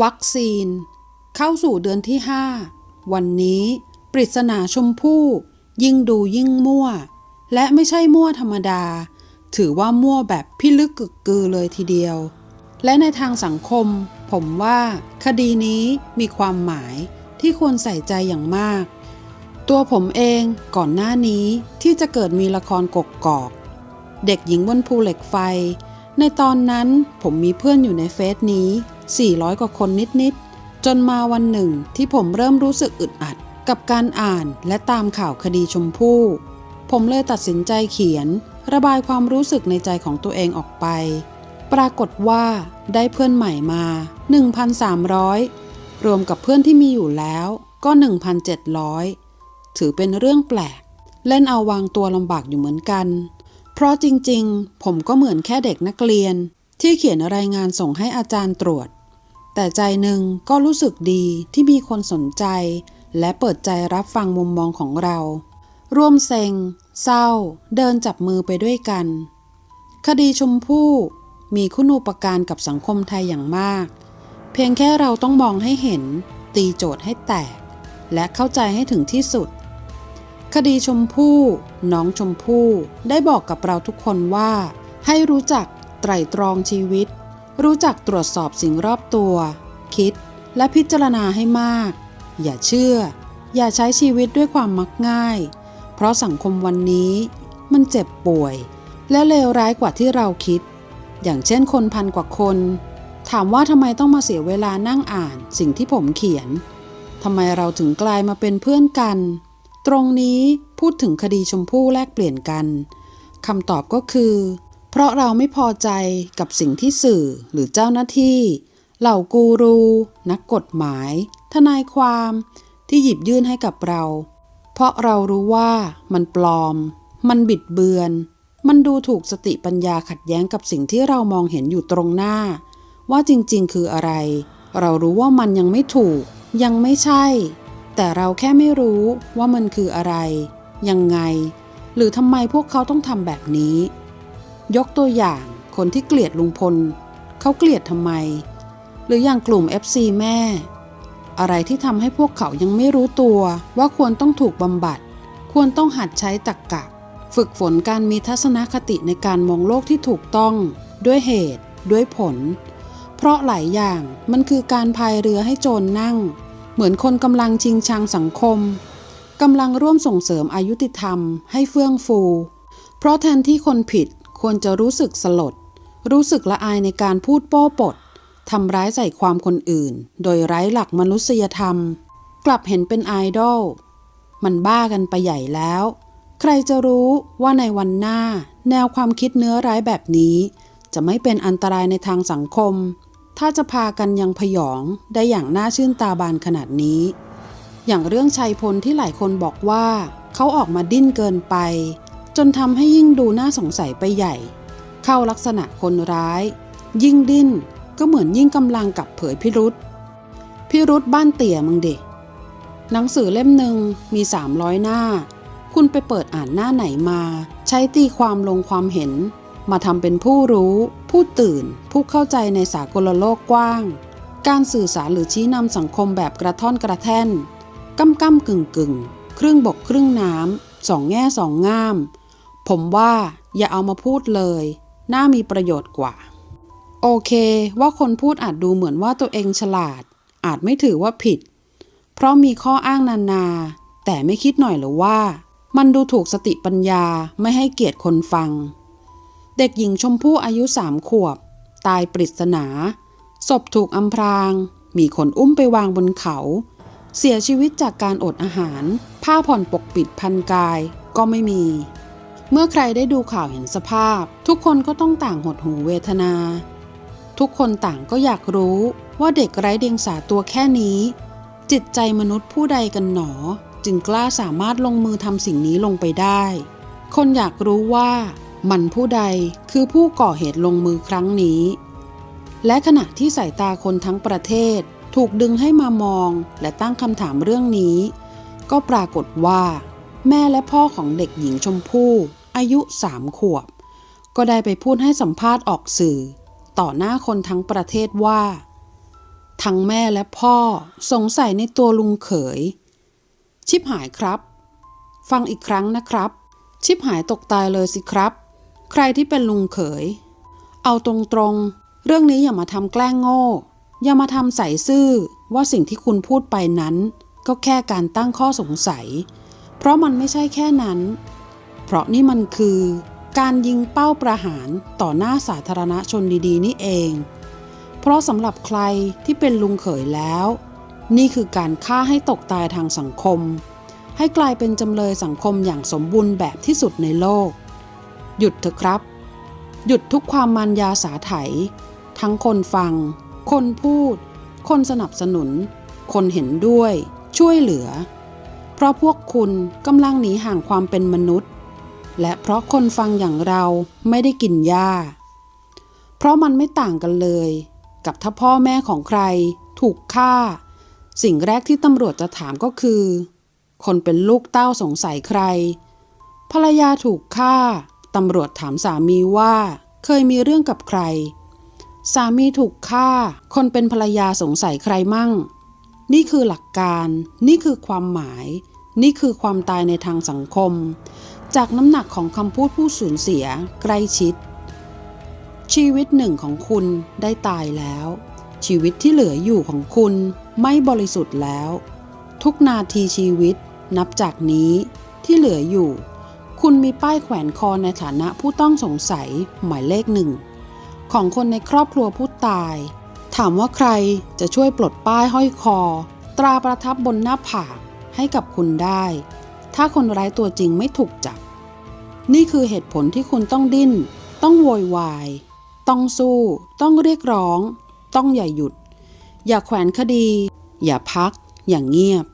วัคซีน เข้าสู่เดือนที่ 5 วันนี้ ปริศนาชมพู่ ยิ่งดูยิ่งมั่ว และไม่ใช่มั่วธรรมดา ถือว่ามั่วแบบพิลึกกึกกือเลยทีเดียว และในทางสังคม ผมว่า คดีนี้มีความหมายที่ควรใส่ใจอย่างมาก ตัวผมเองก่อนหน้านี้ที่จะเกิดมีละครกกกอก เด็กหญิงบนภูเหล็กไฟ ในตอนนั้นผมมีเพื่อนอยู่ในเฟซนี้ 400 กว่าคนนิดๆ จนมาวันหนึ่งที่ผมเริ่มรู้สึกอึดอัด กับการอ่านและตามข่าวคดีชมพู่ ผมเลยตัดสินใจเขียน ระบายความรู้สึกในใจของตัวเองออกไป ปรากฏว่าได้เพื่อนใหม่มา 1,300 รวมกับเพื่อนที่มีอยู่แล้วก็ 1,700 ถือเป็นเรื่องแปลก เล่นเอาวางตัวลำบากอยู่เหมือนกัน เพราะจริงๆ ผมก็เหมือนแค่เด็กนักเรียน ที่เขียนรายงานส่งให้อาจารย์ตรวจ แต่ใจหนึ่งก็รู้สึกดีที่มีคนสนใจ และเปิดใจรับฟังมุมมองของเรา ร่วมเซ็ง เศร้า เดินจับมือไปด้วยกัน คดีชมพู่มีคุณูปการกับสังคมไทยอย่างมาก เพียงแค่เราต้องมองให้เห็น ตีโจทย์ให้แตก และเข้าใจให้ถึงที่สุด คดีชมพู่ น้องชมพู่ได้บอกกับเราทุกคนว่า ให้รู้จัก ไตร่ตรองชีวิต รู้จักตรวจสอบสิ่งรอบตัว คิดและพิจารณาให้มาก อย่าเชื่อ อย่าใช้ชีวิตด้วยความมักง่าย เพราะสังคมวันนี้มันเจ็บป่วย และเลวร้ายกว่าที่เราคิด อย่างเช่นคนพันกว่าคน ถามว่าทำไมต้องมาเสียเวลานั่งอ่านสิ่งที่ผมเขียนทำไมเราถึงกลายมาเป็นเพื่อนกัน ตรงนี้พูดถึงคดีชมพู่แลกเปลี่ยนกันคำตอบก็คือ เพราะเราไม่พอใจกับสิ่งที่สื่อหรือเจ้าหน้าที่ เหล่ากูรู นักกฎหมาย ทนายความที่หยิบยื่นให้กับเรา เพราะเรารู้ว่ามันปลอม มันบิดเบือน มันดูถูกสติปัญญาขัดแย้งกับสิ่งที่เรามองเห็นอยู่ตรงหน้า ว่าจริงๆ คืออะไร เรารู้ว่ามันยังไม่ถูก ยังไม่ใช่ แต่เราแค่ไม่รู้ว่ามันคืออะไร ยังไง หรือทำไมพวกเขาต้องทำแบบนี้ ยกตัวอย่างคนที่เกลียดลุงพล เขาเกลียดทำไม หรืออย่างกลุ่ม FC แม่ อะไรที่ทำให้พวกเขายังไม่รู้ตัวว่าควรต้องถูกบำบัด ควรต้องหัดใช้ตรกกะ ฝึกฝนการมีทัศนคติในการมองโลกที่ถูกต้อง ด้วยเหตุ ด้วยผล เพราะหลายอย่างมันคือการพายเรือให้โจรนนั่ง เหมือนคนกำลังชิงชังสังคมกำลังร่วมส่งเสริมอายุติธรรมให้เฟื่องฟู เพราะแทนที่คนผิด ควรจะรู้สึกสลด รู้สึกละอายในการพูดโป้ปดทำร้ายใส่ความคนอื่น โดยไร้หลักมนุษยธรรม กลับเห็นเป็นไอดอลมันบ้ากันไปใหญ่แล้ว ใครจะรู้ว่าในวันหน้า แนวความคิดเนื้อร้ายแบบนี้ จะไม่เป็นอันตรายในทางสังคม ถ้าจะพากันยังพยองได้อย่างน่าชื่นตาบานขนาดนี้ อย่างเรื่องชัยพลที่หลายคนบอกว่า เขาออกมาดิ้นเกินไป จนทำให้ยิ่งดูน่าสงสัยไปใหญ่ เข้าลักษณะคนร้าย ยิ่งดิ้นก็เหมือนยิ่งกำลังกับเผยพิรุษพิรุษบ้านเตี่ยมึงเด็หนังสือเล่มหนึ่งมี 300 หน้า คุณไปเปิดอ่านหน้าไหนมา ใช้ตีความลงความเห็น มาทำเป็นผู้รู้ ผู้ตื่น ผู้เข้าใจในสากลโลกกว้าง การสื่อสารหรือชี้นำสังคมแบบกระท่อนกระแท่นก้ำก้ำกึ่งกึ่งครึ่งบกครึ่งน้ำสองแง่สองง่าม ผมว่าอย่าเอามาพูดเลย น่ามีประโยชน์กว่า โอเคว่าคนพูดอาจดูเหมือนว่าตัวเองฉลาด อาจไม่ถือว่าผิด เพราะมีข้ออ้างนานา แต่ไม่คิดหน่อยหรือว่า มันดูถูกสติปัญญาไม่ให้เกียรติคนฟัง เด็กหญิงชมพู่อายุสามขวบ ตายปริศนา ศพถูกอำพราง มีคนอุ้มไปวางบนเขา เสียชีวิตจากการอดอาหาร ผ้าผ่อนปกปิดพันกายก็ไม่มี เมื่อใครได้ดูข่าวเห็นสภาพ ทุกคนก็ต้องต่างหดหูเวทนา ทุกคนต่างก็อยากรู้ว่าเด็กไร้เดียงสาตัวแค่นี้ จิตใจมนุษย์ผู้ใดกันหนอ จึงกล้าสามารถลงมือทำสิ่งนี้ลงไปได้ คนอยากรู้ว่ามันผู้ใดคือผู้ก่อเหตุลงมือครั้งนี้ และขณะที่สายตาคนทั้งประเทศถูกดึงให้มามองและตั้งคำถามเรื่องนี้ ก็ปรากฏว่า แม่และพ่อของเด็กหญิงชมพู่ อายุสามขวบ ก็ได้ไปพูดให้สัมภาษณ์ออกสื่อ ต่อหน้าคนทั้งประเทศว่า ทั้งแม่และพ่อสงสัยในตัวลุงเขย ชิบหายครับ ฟังอีกครั้งนะครับ ชิบหายตกตายเลยสิครับ ใครที่เป็นลุงเขย เอาตรงๆ เรื่องนี้อย่ามาทำแกล้งโง่ อย่ามาทำใส่ซื่อว่าสิ่งที่คุณพูดไปนั้น ก็แค่การตั้งข้อสงสัย เพราะมันไม่ใช่แค่นั้น ราะนี่มันคือการยิงเป้าประหารต่อหน้าสาธารณชนดีๆ นี่เอง เพราะสำหรับใครที่เป็นลุงเขยแล้ว นี่คือการฆ่าให้ตกตายทางสังคม ให้กลายเป็นจำเลยสังคมอย่างสมบูรณ์แบบที่สุดในโลก หยุดเถอะครับ หยุดทุกความมันยาสาไถ ทั้งคนฟัง คนพูด คนสนับสนุน คนเห็นด้วย ช่วยเหลือ เพราะพวกคุณกำลังหนีห่างความเป็นมนุษย์ และเพราะคนฟังอย่างเราไม่ได้กินหญ้า เพราะมันไม่ต่างกันเลย กับถ้าพ่อแม่ของใครถูกฆ่า สิ่งแรกที่ตำรวจจะถามก็คือ คนเป็นลูกเต้าสงสัยใคร ภรรยาถูกฆ่าตำรวจถามสามีว่าเคยมีเรื่องกับใคร สามีถูกฆ่า คนเป็นภรรยาสงสัยใครมั่ง นี่คือหลักการ นี่คือความหมาย นี่คือความตายในทางสังคม จากน้ำหนักของคำพูดผู้สูญเสียใกล้ชิด ชีวิตหนึ่งของคุณได้ตายแล้ว ชีวิตที่เหลืออยู่ของคุณไม่บริสุทธิ์แล้ว ทุกนาทีชีวิตนับจากนี้ที่เหลืออยู่ คุณมีป้ายแขวนคอในฐานะผู้ต้องสงสัยหมายเลขหนึ่ง ของคนในครอบครัวผู้ตาย ถามว่าใครจะช่วยปลดป้ายห้อยคอ ตราประทับบนหน้าผากให้กับคุณได้ ถ้าคนร้ายตัวจริงไม่ถูกจับ นี่คือเหตุผลที่คุณต้องดิ้น ต้องโวยวาย ต้องสู้ ต้องเรียกร้อง ต้องอย่าหยุด อย่าแขวนคดี อย่าพัก อย่างเงียบ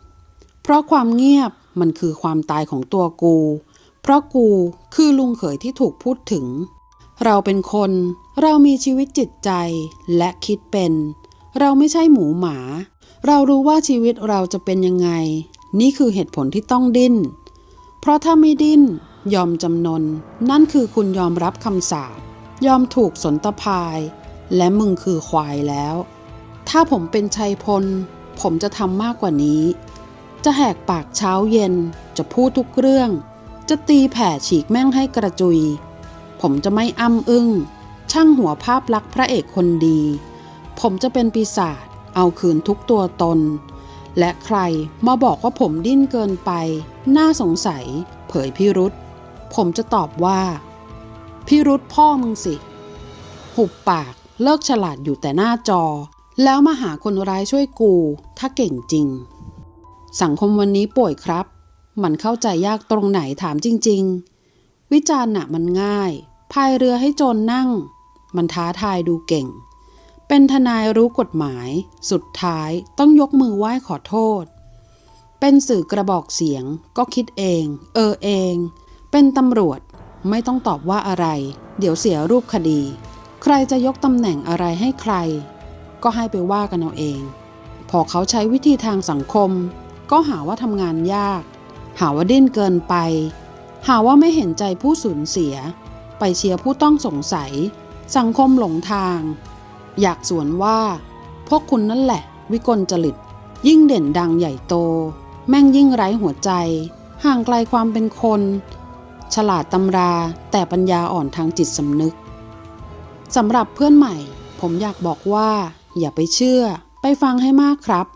เพราะความเงียบมันคือความตายของตัวกู เพราะกูคือลุงเขยที่ถูกพูดถึง เราเป็นคน เรามีชีวิตจิตใจและคิดเป็น เราไม่ใช่หมูหมา เรารู้ว่าชีวิตเราจะเป็นยังไง นี่คือเหตุผลที่ต้องดิ้น เพราะถ้าไม่ดิ้น ยอมจำนน นั่นคือคุณยอมรับคำสาปยอมถูกสนตะพาย และมึงคือควายแล้ว ถ้าผมเป็นชัยพล ผมจะทำมากกว่านี้ จะแหกปากเช้าเย็น จะพูดทุกเรื่อง จะตีแผ่ฉีกแม่งให้กระจุย ผมจะไม่อ้ำอึ้ง ช่างหัวภาพลักษณ์พระเอกคนดี ผมจะเป็นปีศาจเอาคืนทุกตัวตน และใครมาบอกว่าผมดิ้นเกินไป น่าสงสัย เผยพิรุษผมจะตอบว่า พิรุษพ่อมึงสิ หุบปากเลิกฉลาดอยู่แต่หน้าจอ แล้วมาหาคนร้ายช่วยกู ถ้าเก่งจริง สังคมวันนี้ป่วยครับ มันเข้าใจยากตรงไหนถามจริง ๆ วิจารณ์น่ะมันง่ายพายเรือให้โจรนนั่ง มันท้าทายดูเก่ง เป็นทนายรู้กฎหมาย สุดท้ายต้องยกมือไหว้ขอโทษ เป็นสื่อกระบอกเสียง ก็คิดเอง เออเอง เป็นตำรวจไม่ต้องตอบว่าอะไร เดี๋ยวเสียรูปคดี ใครจะยกตำแหน่งอะไรให้ใคร ก็ให้ไปว่ากันเอาเอง พอเขาใช้วิธีทางสังคม ก็หาว่าทำงานยาก หาว่าดิ้นเกินไป หาว่าไม่เห็นใจผู้สูญเสีย ไปเชียร์ผู้ต้องสงสัย สังคมหลงทาง อยากสวนว่า พวกคุณนั่นแหละ วิกลจริต ยิ่งเด่นดังใหญ่โต แม่งยิ่งไร้หัวใจ ห่างไกลความเป็นคน ฉลาดตำราแต่ปัญญาอ่อนทางจิตสำนึกสำหรับเพื่อนใหม่ ผมอยากบอกว่า อย่าไปเชื่อ ไปฟังให้มากครับ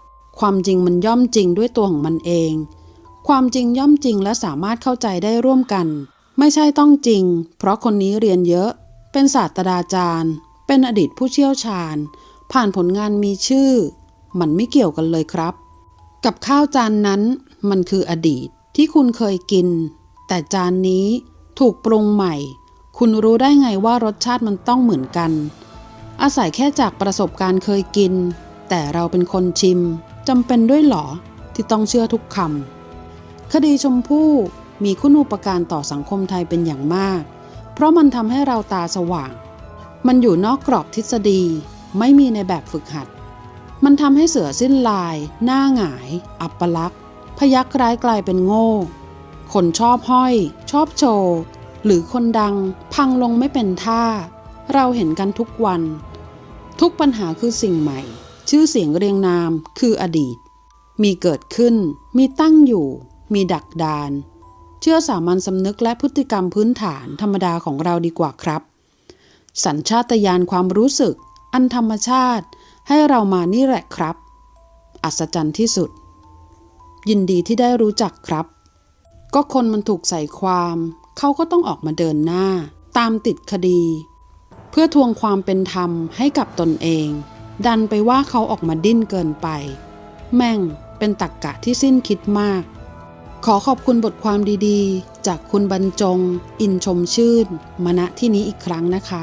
ความจริงมันย่อมจริงด้วยตัวของมันเอง ความจริงย่อมจริงและสามารถเข้าใจได้ร่วมกัน ไม่ใช่ต้องจริง เพราะคนนี้เรียนเยอะ เป็นศาสตราจารย์ เป็นอดีตผู้เชี่ยวชาญ ผ่านผลงานมีชื่อ มันไม่เกี่ยวกันเลยครับ กับข้าวจานนั้นมันคืออดีตที่คุณเคยกิน แต่จานนี้ถูกปรุงใหม่ คุณรู้ได้ไงว่ารสชาติมันต้องเหมือนกัน อาศัยแค่จากประสบการณ์เคยกิน แต่เราเป็นคนชิมจำเป็นด้วยหรอที่ต้องเชื่อทุกคำคดีชมพู่มีคุณูปการต่อสังคมไทยเป็นอย่างมาก เพราะมันทำให้เราตาสว่าง มันอยู่นอกกรอบทฤษฎี ไม่มีในแบบฝึกหัด มันทำให้เสือสิ้นลาย หน้าหงาย อัปลักษณ์พยักร้ายกลายเป็นโง่ คนชอบห้อย ชอบโชว์ หรือคนดัง พังลงไม่เป็นท่า เราเห็นกันทุกวัน ทุกปัญหาคือสิ่งใหม่ ชื่อเสียงเรียงนามคืออดีต มีเกิดขึ้น มีตั้งอยู่ มีดักดาน เชื่อสามัญสำนึกและพฤติกรรมพื้นฐานธรรมดาของเราดีกว่าครับ สัญชาตญาณความรู้สึก อันธรรมชาติให้เรามานี่แหละครับ อัศจรรย์ที่สุด ยินดีที่ได้รู้จักครับ ก็คนมันถูกใส่ความ เขาก็ต้องออกมาเดินหน้า ตามติดคดี เพื่อทวงความเป็นธรรมให้กับตนเอง ดันไปว่าเขาออกมาดิ้นเกินไป แม่งเป็นตักกะที่สิ้นคิดมาก ขอขอบคุณบทความดีๆ จากคุณบรรจง อินชมชื่นมาณที่นี้อีกครั้งนะคะ